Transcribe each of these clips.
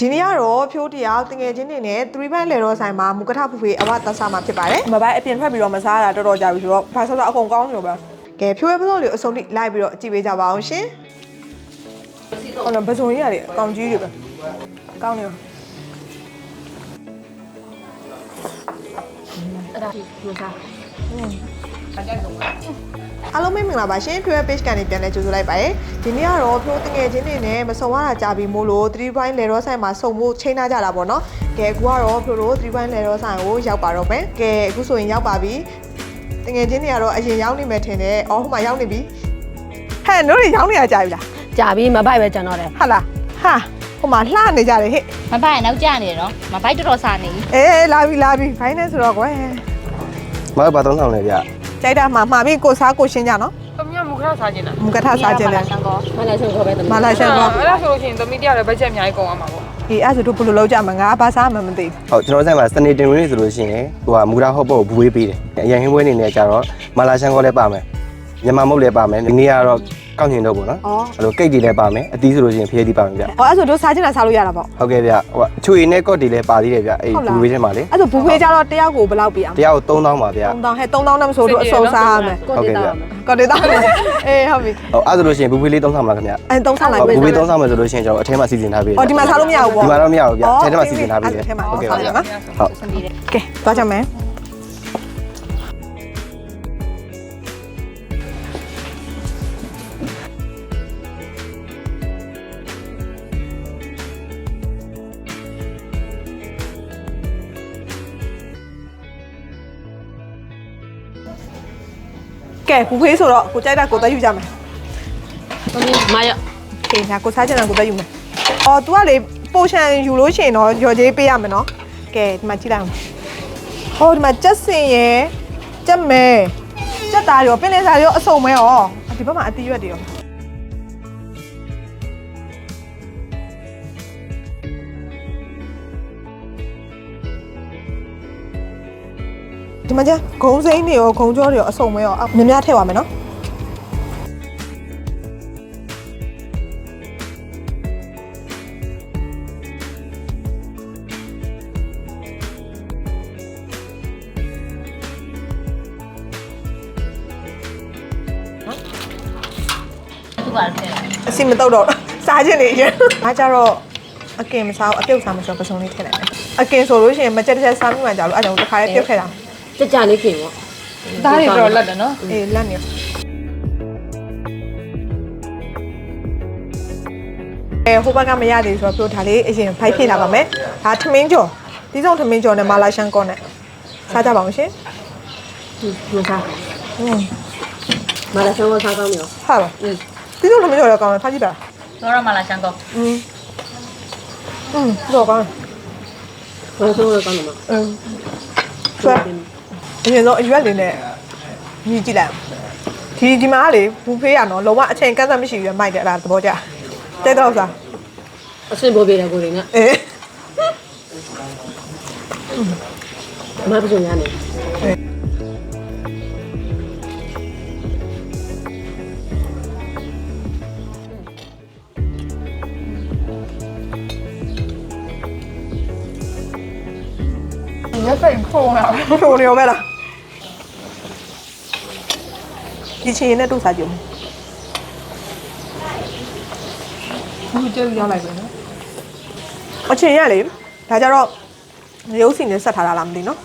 ဒီနေ့ကတော့ဖြိုးတယောက်တငယ်ချင်းတွေနဲ့3ဘန်းလေတော့ဆိုင်မှာမူကထဖူဖေအဝတ်တဆာမှာဖြစ်ပါတယ်မပိုင်အပြင်ထွက်ပြီးတော့မစားတာတော်တော်ကြာပြီဆိုတော့ဘာဆော့ဆော့အကုန်ကောင်းနေတော့ပဲကဲဖြိုးရဲ့ပစုံလေးကိုအစုံထိလိုက်ပြီးတော့ကြည့်ပေးကြပါအောင်ရှင်ဟုတ်လားပစုံကြီးရတယ်အကောင်ကြီးတွေပဲကောင်းနေရောအဲ့ဒါ ကိုစားအားလုံးပဲမင်္ဂလာပါရှင်ဖြိုးရဲ့ page ကနေပြန်လဲကြိုဆိုလိုက်ပါရယ်ဒီနေ့ကတော့ဖြိုးတငယ်ချင်းတွေနဲ့မဆုံရတာကြာပြီမို့လို့3ဘန်းလေတော့ဆိုင်မှာစုံဖို့ချိန်ထားကြတာပေါ့နော်ကဲအခုကတော့ဖြိုးတို့3ဘန်းလေတော့ဆိုင်ကိုရောက်ပါတော့မယ်ကဲအခုဆိုရင်ရောက်ပါပြီတငယ်ချင်းတွေကတော့အရင်ရောက်နေမယ်ထင်တယ်။အော်ဟိုမှာရောက်နေပြီ။ဟဲ့တို့တွေရောက်နေရကြပြီလားကြာပြီမပိုက်ပဲကျွန်တော်တယ်။ဟာလား။ဟာဟိုမှာလှနေကြတယ်ဟဲ့မပိုင်နောက်ကျနေတယ်နော်မပိုက်တော်တော်စာနေပြီ။အေးလာပြီလာပြီ။ဘိုင်းနေဆိုတော့ကွယ်မဟုတ်ဘာသုံးဆောင်လဲဗျ။ ကြိုက်တာမှာမှာပြီးကိုစားကိုရှင်းကြနော်သမီးကမူခရစားခြင်းလား။မူကထစားခြင်းတယ်ရှန်ကောမလာဆုံးခေါ်ပဲတမ။မာလာရှန်ကောအဲ့ဒါဆိုလို့ရှိရင်သမီးတယောက်လည်းဘတ်ဂျက်အများကြီးကုန်အောင်ပါပေါ့။အေးအဲ့ဆိုတို့ဘယ်လိုလုပ်ကြမှာငါဘာစားမှမသိဘူးဟုတ်ကျွန်တော်ဆိုင်မှာစနေတင်ဝင်နေဆိုလို့ရှိရင်ဟိုကမူရာဟော့ပေါ့ကိုဘူဝေးပေးတယ်အရင်ဟင်းပွဲနေနေကြတော့မာလာရှန်ကောလည်းပါမယ် မြန်မာမုတ်လည်းပါမယ်ဒီနေ့ကတော့ကောက်ညင်တော့ပေါ့နော်။အော်အဲ့လိုကိတ်တွေလည်းပါမယ်အသီးဆိုလို့ရှိရင်ဖျဲသီးပါမယ်ဗျ။အော်အဲ့ဆိုတို့စားခြင်းတာစားလို့ရတာပေါ့ဟုတ်ကဲ့ဗျဟိုအချွေနဲ့ကော့တွေလည်းပါသေးတယ်ဗျအဲ့ဟုတ်လားဘူဝေးထဲမှာလေ။အဲ့ဆိုဘူဖေးကြတော့တယောက်ကိုဘယ်လောက်ပေးအောင်တရားကို3000ပါဗျ။3000ဟဲ့3000နဲ့မဆိုတို့အစုံစားရမယ်ကိုတိတာမယ်။ကော်တေသားမယ်။အေးဟုတ်ပြီဟုတ်အဲ့ဆိုလို့ရှိရင်ဘူဝေးလေး3000ပါခင်ဗျ။အဲ3000လိုက်ဟုတ်ပေးဘူဝေး3000မယ်ဆိုလို့ရှိရင်ကျွန်တော်အထဲမှာစီစဉ်ထားပေးတယ်အော်ဒီမှာစားလို့မရဘူးပေါ့ဒီမှာတော့မရဘူးဗျအော်အထဲမှာစီစဉ်ထားပေးတယ်အဲ့ထဲမှာဟုတ်ကဲ့ဟုတ်ပါဗျကဲ့နော်ဟုတ်စံပြီးတယ်ကဲသွားကြမယ် ကဲဘူဖေးဆိုတော့ကိုကြိုက်တာကိုသက်ယူကြမယ်သမီးမရကဲညာကိုစားချင်တာကိုသက်ယူမယ်အော် तू ကလေပိုရှန်ယူလို့ရှိရင်တော့ရော်ကြီးပေးရမယ်နော်ကဲဒီမှာကြည့်လိုက်အောင်ဟောဒီမှာကြက်စင်ရယ်ကြက်မဲကြက်သားရောပင်လယ်စာရောအစုံမဲရောဒီဘက်မှာအတီးရွက်တွေရော ဒီမှာကျဂုံစိမ့်တွေရောဂုံကြောတွေရောအစုံမဲရောအောက်များများထည့်ပါမယ်နော်သူကလည်းထဲအစီမတော့တော့စားခြင်းနေရင်အားကြတော့အကင်မစားဘူးအပြုတ်စားမဆိုပစုံလေးထည့်လိုက်မယ်အကင်ဆိုလို့ရှိရင်မကြက်တစ်ချက်စားမိမှကြလို့အဲ့ကြောင့်တစ်ခါလေးပြုတ်ခဲ့တာ ကြကြလေးခင်ပေါ့ သားတွေတော်တော်လက်တယ်နော် အေးလက်နေအဲဟိုဘက်ကမရသေးဘူးဆိုတော့ပြောထားလေးအရင်ဖိုက်ဖြည့်လာပါမယ်ဒါထမင်းကျော်ဒီဆုံးထမင်းကျော်နဲ့မာလာရှန်ကောနဲ့စားကြပါအောင်ရှင် ကိုစား อืม မလာဆုံးခေါ်စားကောင်းတယ် ဟာပါဒီဆုံးထမင်းကျော်ရောကောင်းတယ်ဖားကြည့်ပါ တော့ရမလားရှန်ကော อืมอืมတော့ကောင်း မလာဆုံးကောင်းတယ်မ อืมဆွဲ အရင်ဆုံးအရွက်လေးနဲ့မြည်ကြည့်လိုက်ဒီဒီမှာလေဘူးဖေးရနော်လုံးဝအချိန်ကန့်သတ်မရှိဘူးမိုက်တယ်အဲ့ဒါသဘောကျတဲ့တော့စားအဆင်ပေါ်ပြေတယ်ကိုရင်းကအေးမပစုံရနေရက်စိတ်ခုံလာထိုးနေရောမဲလား ဒီချင်ရင်နဲ့တူစားကြည့်ဦးဘူးကျဲရောက်လိုက်ပြီနော်အချိန်ရလေဒါကြတော့ရုပ်စီနဲ့ဆက်ထားတာလားမသိနော်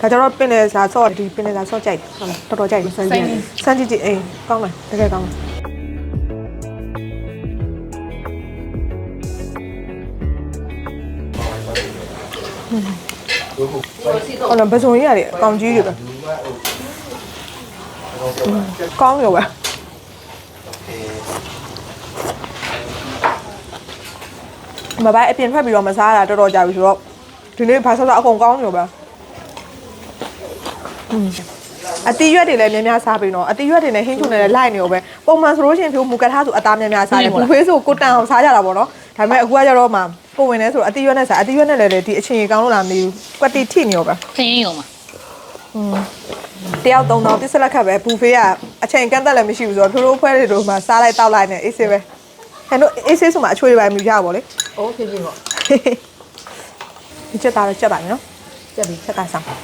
ဒါကြတော့ပင်လေစာဆော့ဒီပင်လေစာဆော့ကြိုက်ဟုတ်လားတော်တော်ကြိုက်စမ်းကြည့်စမ်းကြည့်ကြည့်အေးကောင်းတယ်တကယ်ကောင်းတယ်ဟုတ်လားပစုံကြီးရတယ်အကောင်ကြီးတွေပဲ ကောင်းရောပဲမပိုင်အပြင်ထွက်ပြီးတော့မစားတာတော်တော်ကြာပြီဆိုတော့ဒီနေ့ဘာစားစားအကုန်ကောင်းရောပဲအတီးရွက်တွေလည်းများများစားပြီးတော့အတီးရွက်တွေနဲ့ဟင်းချုံတွေလည်းလိုက်နေရောပဲပုံမှန်ဆိုလို့ရှိရင်ဖြိုးမူကထားဆိုအသားများများစားတယ်ဘူဖေးဆိုကိုတန်အောင်စားကြတာပေါ့နော်ဒါပေမဲ့အခုကကျတော့မှကိုဝင်နေဆိုအတီးရွက်နဲ့စားအတီးရွက်နဲ့လည်းဒီအချင်းကြီးကောင်းလို့လားမသိဘူးကွက်တီထိနေရောပဲခင်းရုံမှာ တယောက်သုံးတော့ပစ္စလက်ခတ်ပဲဘူဖေးကအချိန်ကန့်သက်လည်းမရှိဘူးဆိုတော့ထိုးထိုးဖွဲတွေတို့မှစားလိုက်တောက်လိုက်နဲ့အေးဆေးပဲခင်တို့အေးဆေးဆိုမှအချွေပိုင်းမြူရပါလေအိုးဖြစ်ပြီပေါ့ဒီချက်သားတော့ချက်ပါမယ်နော်ချက်ပြီးချက်ကစားပါ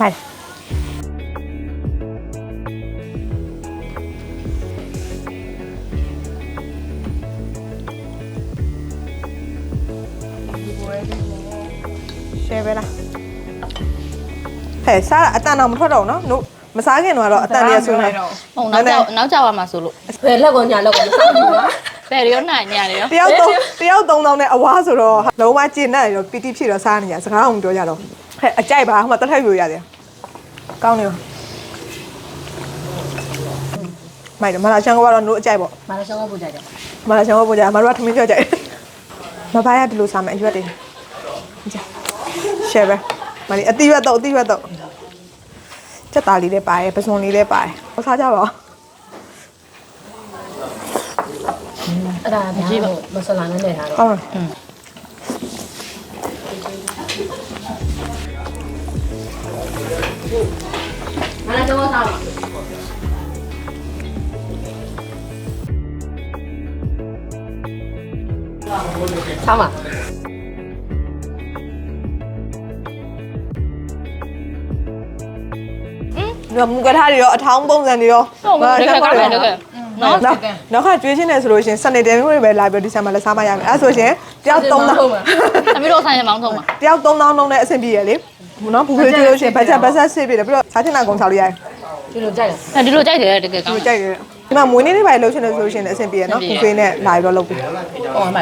Vale. င်ရှယ်ပဲလားဟဲ့စားအတန်တော့မထွက်တော့ဘူးနော်နို့မစားခင်တော့အတန်လေးဆွနေဟုတ်နောက်ကြောက်နောက်ကြောက်ရမှာဆိုလို့ဘယ်လက်ကောညာလက်ကောမစားဘူးကွာဖယ်ရောနိုင်နေရတယ်ရောတယောက်သုံးတယောက်သုံးတောင်းနဲ့အဝါဆိုတော့လုံးဝကျင်နဲ့ရောပီတိဖြစ်တော့စားနေရစကားအောင်ပြောကြတော့ဟဲ့အကြိုက်ပါဟိုမှာတက်ထက်ပြရတယ်ကောင်းနေပါမိုက်တယ်မလာချန်ကတော့နို့အကြိုက်ပေါ့မာလာဆောင်ကပူကြကြမလာချန်ကပို့ကြမတို့ကထမင်းပြောကြတယ်မပိုင်းရဒီလိုစားမယ်အရွက်တွေကြ ရှယ်ပဲမလေးအတိရွက်တော့အတိရွက်တော့ချက်သားလေးလည်းပါတယ်ပစွန်လေးလည်းပါတယ်ဟောစားကြပါဦးအဲ့ဒါကြည့်ပါမဆလာနဲ့နဲ့ထားတော့ဟုတ်မာလာဆောင်ကစားပါဆောင်းပါ မူကထားတွေရောအထောင်းပုံစံတွေရောဟုတ်ကဲ့ဟုတ်ကဲ့နော်နောက်ခါကျွေးချင်းတယ်ဆိုလို့ရှင်စနေတန်တွေပဲလာပြီးဒီဆမ်မှာလက်စားမရမယ်အဲဆိုရှင်တယောက်3000အမျိုးတော်ဆိုင်ရမောင်းထုံးမှာတယောက်3000လုံးနဲ့အဆင်ပြေရလေနော်ဘူးလေးကျွေးလို့ရှင်ဘတ်ဂျက်ဘတ်ဆက်ဆစ်ပြီးတယ်ပြီးတော့စားချင်တာကုန်စားလို့ရတယ်ဒီလိုကြိုက်တယ်အဲဒီလိုကြိုက်တယ်တကယ်ကောင်းဒီလိုကြိုက်တယ်ဒီမှာမွေးနေ့တွေပါလှုပ်ရှင်လို့ဆိုလို့ရှင်အဆင်ပြေရနော်ဘူးလေးနဲ့လာပြီးတော့လှုပ်ပြီးဟုတ်ပါပြီဟင်း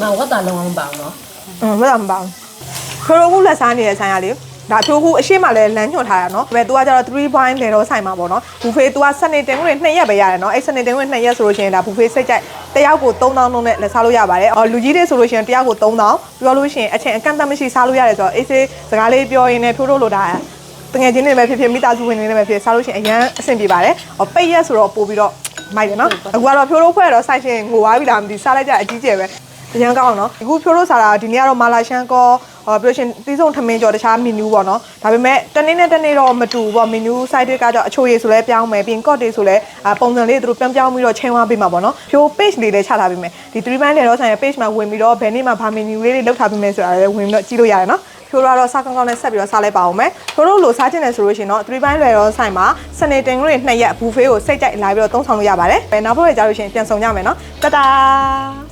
မဝတ်တာလုံးအောင်ပါအောင်နော်ဟုတ်ပါမပါဘူး ခိုးရိုးခုလက်စားနေတဲ့ဆိုင်ရလေဒါဖြိုးခုအရှိမလဲလမ်းညွှန်ထားတာနော်ဒါပေမဲ့ तू ကကျတော့3 point လေတော့ဆိုင်မှာပေါ့နော်ဘူဖေး तू ကစနေတင်ခွင့်2ရက်ပဲရတယ်နော်အဲ့စနေတင်ခွင့်2ရက်ဆိုလို့ရှိရင်ဒါဘူဖေးစိတ်ကြိုက်တယောက်ကို3000လုံးနဲ့လက်စားလို့ရပါတယ်အော်လူကြီးတွေဆိုလို့ရှိရင်တယောက်ကို3000ပြောလို့ရှိရင်အချိန်အကန့်အသတ်မရှိစားလို့ရတယ်ဆိုတော့အေးစေးစကားလေးပြောရင်းနဲ့ဖြိုးလို့လို့ဒါတငယ်ချင်းတွေပဲဖြစ်ဖြစ်မိသားစုဝင်တွေနဲ့ပဲဖြစ်စားလို့ရှိရင်အရန်အဆင်ပြေပါတယ်။ဟောပိတ်ရက်ဆိုတော့ပို့ပြီးတော့မိုက်တယ်နော်။အခုကတော့ဖြိုးလို့ဖွဲ့တော့ဆိုင်ရှင်ငိုသွားပြီလားမသိစားလိုက်ကြအကြီးကျယ်ပဲ။ အရန်ကောင်းနော်။အခုဖြိုးလို့စားတာဒီနေ့ကတော့မာလာရှန်ကောဟောပြီးလို့ရှိရင်တီးဆုံးထမင်းကြော်တခြားမီနူးပေါ့နော်။ဒါပေမဲ့တနေ့နဲ့တနေ့တော့မတူဘူးပေါ့မီနူး site တွေကကြောအချိုရည်ဆိုလဲပြောင်းမယ်ပြီးရင် code တွေဆိုလဲအာပုံစံလေးသူတို့ပြောင်းပြောင်းပြီးတော့ချိန်သွားပေးမှာပေါ့နော်။ဖြိုး page လေးလည်းချထားပေးမယ်။ဒီ3ပိုင်းလေတော့ဆိုင်ရဲ့ page မှာဝင်ပြီးတော့ဘယ်နေ့မှာဗာမီနူးလေးတွေလောက်ထားပေးမယ်ဆိုတာလည်းဝင်ပြီးတော့ကြည့်လို့ရတယ်နော်။ဖြိုးတော့စားကောင်းကောင်းနဲ့ဆက်ပြီးတော့စားလိုက်ပါအောင်မယ်။ဖြိုးတို့လိုစားချင်တယ်ဆိုလို့ရှိရင်တော့3ပိုင်းလွယ်ရောဆိုင်မှာစနေတင်ကလေးနှစ်ရက်ဘူဖေးကိုစိတ်ကြိုက်လာပြီးတော့သုံးဆောင်လို့ရပါတယ်။ဘယ်နောက်ဘက်ကြလို့ရှိရင်ပြန်ဆောင်ကြမယ်နော်။တတား